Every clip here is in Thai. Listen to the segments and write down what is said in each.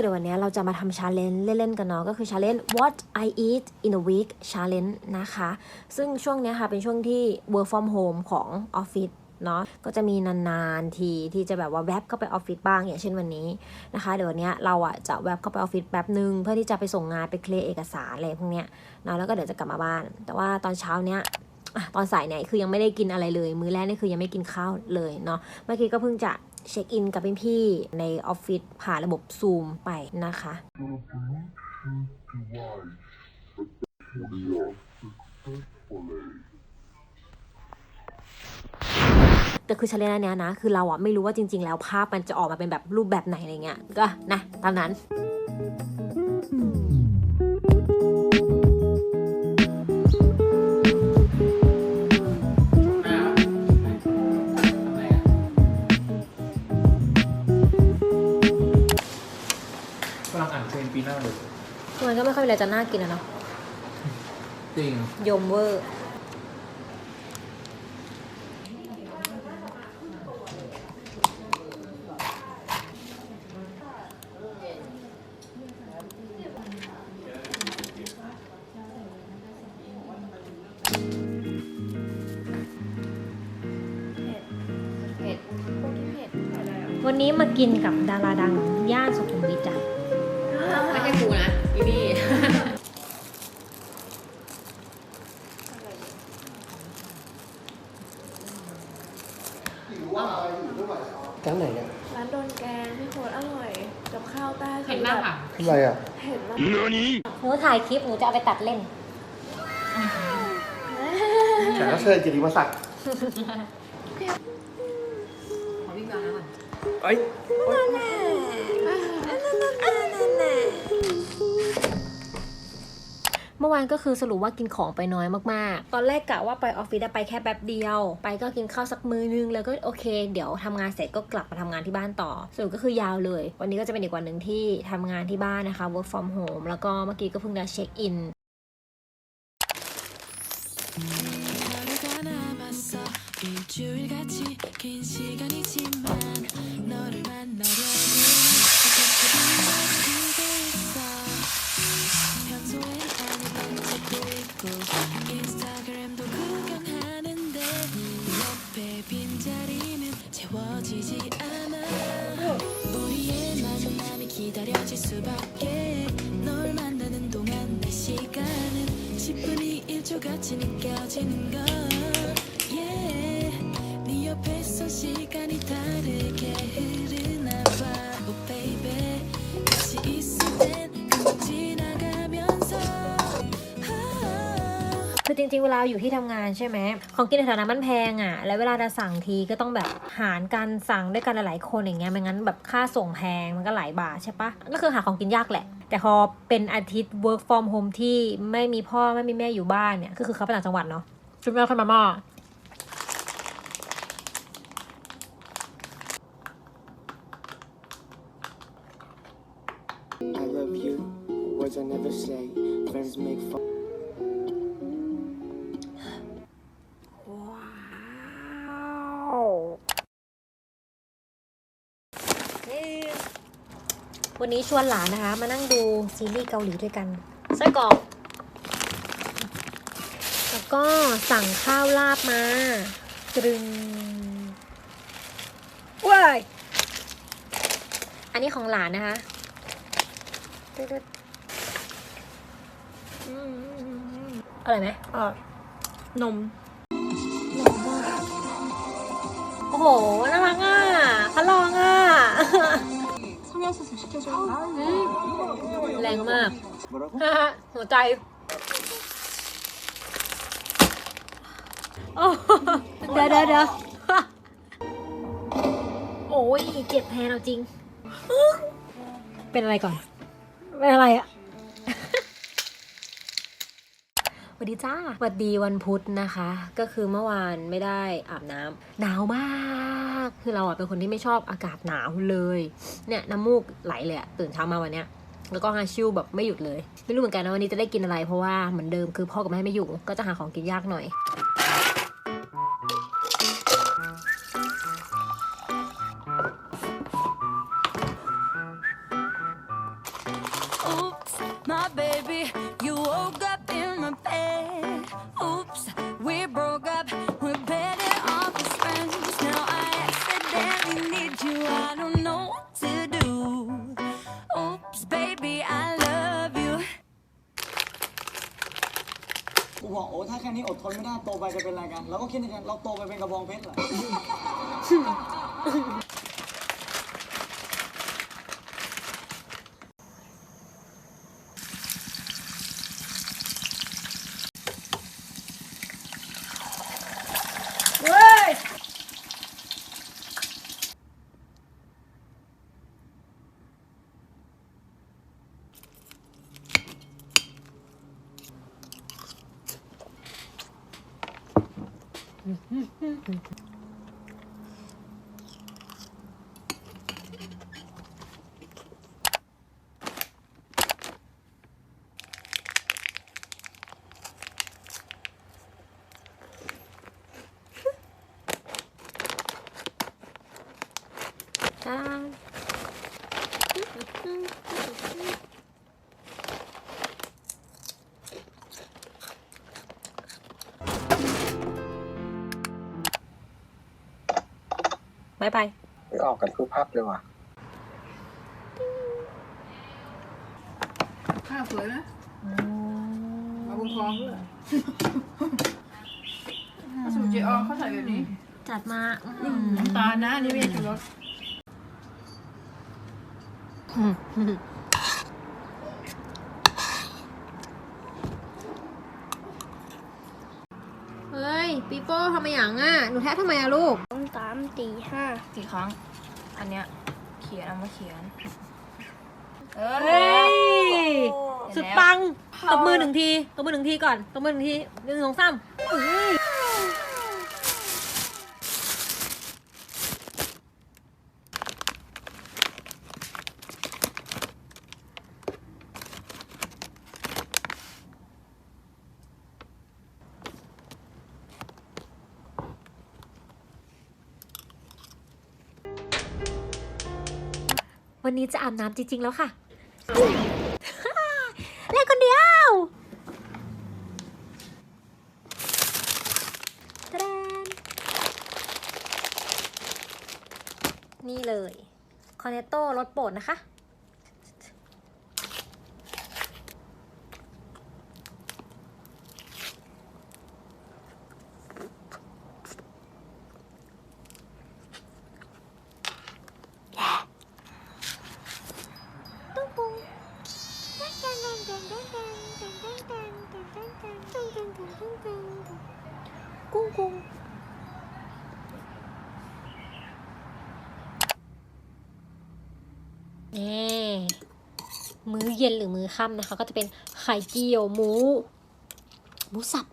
ือเดี๋ยววันนี้เราจะมาทำชาเลนจ์เล่นๆกันเนาะก็คือชาเลนจ์ what I eat in a week challenge นะคะ ซึ่งช่วงนี้ค่ะเป็นช่วงที่ work from home ของออฟฟิศเนาะก็จะมีนานๆทีที่จะแบบว่าแวบเข้าไปออฟฟิศบ้างอย่างเช่นวันนี้นะคะ เดี๋ยววันนี้เราอะจะแวบเข้าไปออฟฟิศแป๊บหนึ่งเพื่อที่จะไปส่งงานไปเคลียร์เอกสารอะไรพวกเนี้ยเนาะแล้วก็เดี๋ยวจะกลับมาบ้าน แต่ว่าตอนเช้าเนี้ยตอนสายเนี่ยคือยังไม่ได้กินอะไรเลย มื้อแรกนี่คือยังไม่กินข้าวเลยเนาะเมื่อกี้ก็เพิ่งจะ เช็คอินกับพี่ๆในออฟฟิศผ่านระบบซูมไปนะคะแต่คือชาเลนจ์นเนี้ยนะ คือเราอะไม่รู้ว่าจริง ๆ แล้วภาพมันจะออกมาเป็นแบบรูปแบบไหนอะไรเงี้ย ก็นะ ตามนั้น มันก็ไม่ค่อยมีอะไรจะน่ากินอะเนาะจริงยมเวอร์วันนี้มากินกับดาราดัง น้าค่ะทำไรอะเห็นมากหนูถ่ายคลิปหนูจะเอาไปตัดเล่นแขกรับเชิญจิริมาศักดิ์ขอวิ่งมาแล้วก่อนเอ้ย เมื่อวานก็คือสรุปว่ากินของไปน้อยมากๆ ตอนแรกกะว่าไปออฟฟิศอะไปแค่แป๊บเดียว ไปก็กินข้าวสักมื้อนึง แล้วก็โอเค เดี๋ยวทำงานเสร็จก็กลับมาทำงานที่บ้านต่อ สรุปก็คือยาวเลย วันนี้ก็จะเป็นอีกวันหนึ่งที่ทำงานที่บ้านนะคะ work from home แล้วก็เมื่อกี้ก็เพิ่งได้เช็คอิน 하루가 남았어 일주일같이 긴 시간이지만 너를 만나려고 수밖에 널 만나는 동안 내 시간은 10분이 1초같이 느껴지는 걸 yeah. 네 옆에서 시간이 다르게 ริง ๆ เวลาอยู่ที่ทำงานใช่ไหมของกินในฐานะมันแพงอะ่ะ แล้วเวลาจะสั่งทีก็ต้องแบบหารกันสั่งด้วยกันหลายๆคนอย่างเงี้ยไม่งั้นแบบค่าส่งแพงมันก็หลายบาทใช่ปะก็คือหาของกินยากแหละ แต่พอเป็นอาทิตย์ work from home ที่ไม่มีพ่อไม่มีแม่อยู่บ้านเนี่ยก็คือเขาไปต่างจังหวัดเนาะจุดแม่ขึ้นมาหม้อ วันนี้ชวนหลานนะคะ มานั่งดูซีรีส์เกาหลีด้วยกันไส้กรอกแล้วก็สั่งข้าวลาบมาตรึงว้ายอันนี้ของหลานนะคะตึ๊ดๆอืมอร่อยไหมอะนม โอ้โห น่ารักอะเขาลองอะ แรงมาก หัวใจโอ้เดี๋ยวเดี๋ยวเดี๋ยวโอ้ยเจ็บแทนเอาจริง เป็นอะไรก่อน เป็นอะไรอะ ส วัสดีจ้าสวัสดีวันพุธนะคะ ก็คือเมื่อวานไม่ได้อาบน้ำหนาวมากคือเราอะเป็นคนที่ไม่ชอบอากาศหนาวเลยเนี่ยน้ำมูกไหลเลยอะตื่นเช้ามาวันเนี้ยแล้วก็หาชิวแบบไม่หยุดเลย ไม่รู้เหมือนกันนะวันนี้จะได้กินอะไรเพราะว่าเหมือนเดิมคือพ่อกับแม่ไม่อยู่ก็จะหาของกินยากหน่อย อกโอ้ถ้าแค่นี้อดทนไม่ได้โตไปจะเป็นอะไรกันเราก็คิดในใจเราโตไปเป็นกระบองเพชรเหรอ Mm-hmm. บายบายไม่ออกกันทุกภาพเลยว่ะข้าวสวยนะมาบุญคลองด้วยสูตรเจออเขาใส่แบบนี้จัดมาน้ำตาลนะนี่ไม่ใช่ชูรสเฮ้ยปีโป้ทำไมอย่างอะ หนูแท้ทำไมอะลูกสอง สามสี่ห้ากี่ครั้ง อันเนี้ยเขียนเอามาเขียน เออเฮ้ยเห็สุนดแล้วปังตบมือหนึ่งทีตบมือหนึ่งทีก่อนตบมือหนึ่งทีหนึ่งสองสามเอ้ย วันนี้จะอาบน้ำจริง ๆ แล้วค่ะ เล่นคนเดียวตะนี่เลย คอนเนตโต้รถโปรดนะคะ กุ้งกุ้ง นี่มื้อเย็นหรือมื้อค่ำนะคะ ก็จะเป็นไข่เจียวหมู หมูสับ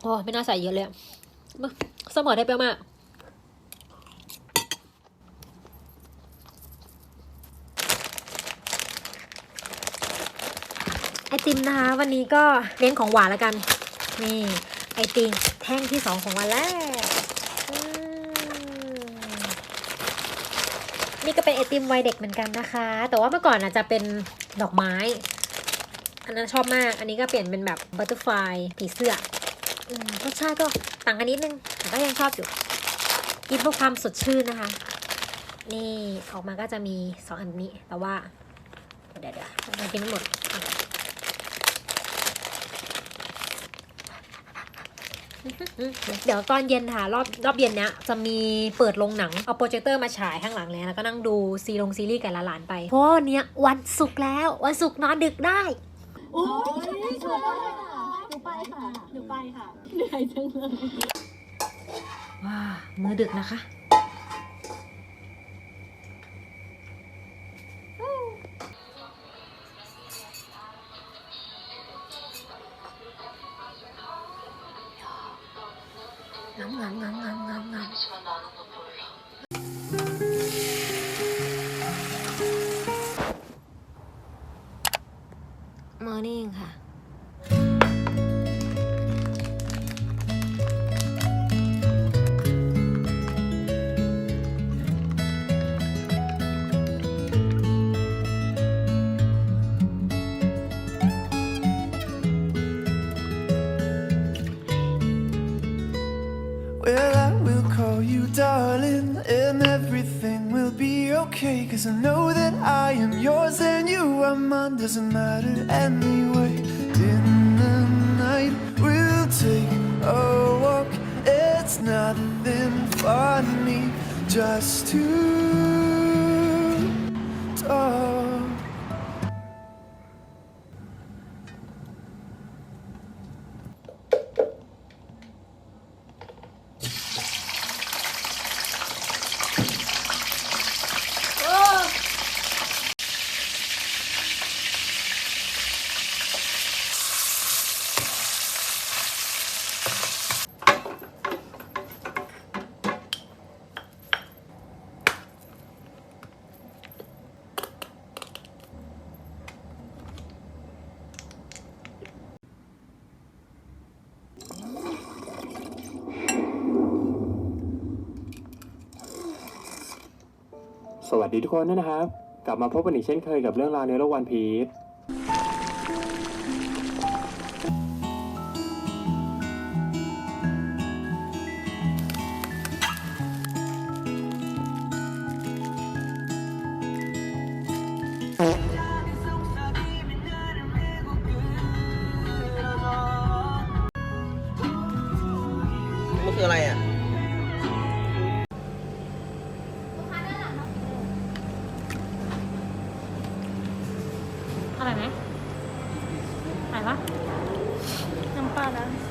โอ้ไม่น่าใส่เยอะเลยเสมอได้เปรี้ยวมากไอติมนะคะ วันนี้ก็เน้นของหวานแล้วกัน นี่ ไอติม แท่งที่สองของวันแรกอืมนี่ก็เป็นไอติมวัยเด็กเหมือนกันนะคะ แต่ว่าเมื่อก่อนอาจจะเป็นดอกไม้ อันนั้นชอบมาก อันนี้ก็เปลี่ยนเป็นแบบบัตเตอร์ฟลายผีเสื้ออืมรสชาติก็ต่างกันนิดนึง แต่ก็ยังชอบอยู่ กินเพื่อความสดชื่นนะคะ นี่ออกมาก็จะมีสองอันนี้ แต่ว่า เดี๋ยวเดี๋ยวเรากินไม่หมด เดี๋ยวตอนเย็นค่ะรอบรอบเย็นเนี้ยจะมีเปิดโรงหนัง เอาโปรเจคเตอร์มาฉายข้างหลังเลยแล้วก็นั่งดูซีลงซีรีส์กับหลานๆไป เพราะว่าวันเนี้ยวันศุกร์แล้ว วันศุกร์นอนดึกได้ว้ามือดึกนะคะงามงามงามงามงามงาม มอร์นิ่งค่ะ Well, I will call you darling, and everything will be okay. cause I know that I am yours and you are mine. Doesn't matter anyway. In the night, we'll take a walk. It's nothing funny, just to วัสดีทุกคนด้วยนะครับ กลับมาพบกันอีกเช่นเคยกับเรื่องราวในโลกวันพีช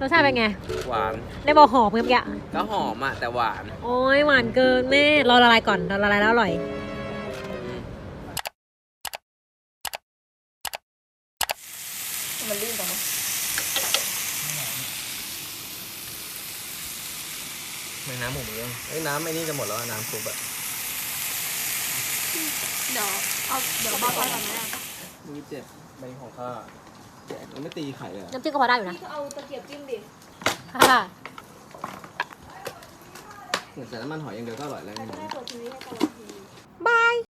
รสชาติเป็นไง หวานได้บอกหอมเมื่อกี้ก็หอมอะแต่หวาน โอ้ยหวานเกินแม่รอละลายก่อนรอละลายแล้วอร่อย มันลื่นจังวะเหมือนน้ำหมูเมืองเอ้ยน้ำไอ้นี่จะหมดแล้วอะน้ำซุปอะเดี๋ยวเอาเดี๋ยวบอกก่อนนะมือเจ็บใบของข้า มันไม่ตีไข่เลยอะน้ำจิ้มก็พอได้อยู่นะพี่ก็เอาตะเกียบจิ้มดิค่ะใส่น้ำมันหอยอย่างเดียวก็อร่อยแล้วใครจะได้เปิดทีวีให้ตลอดที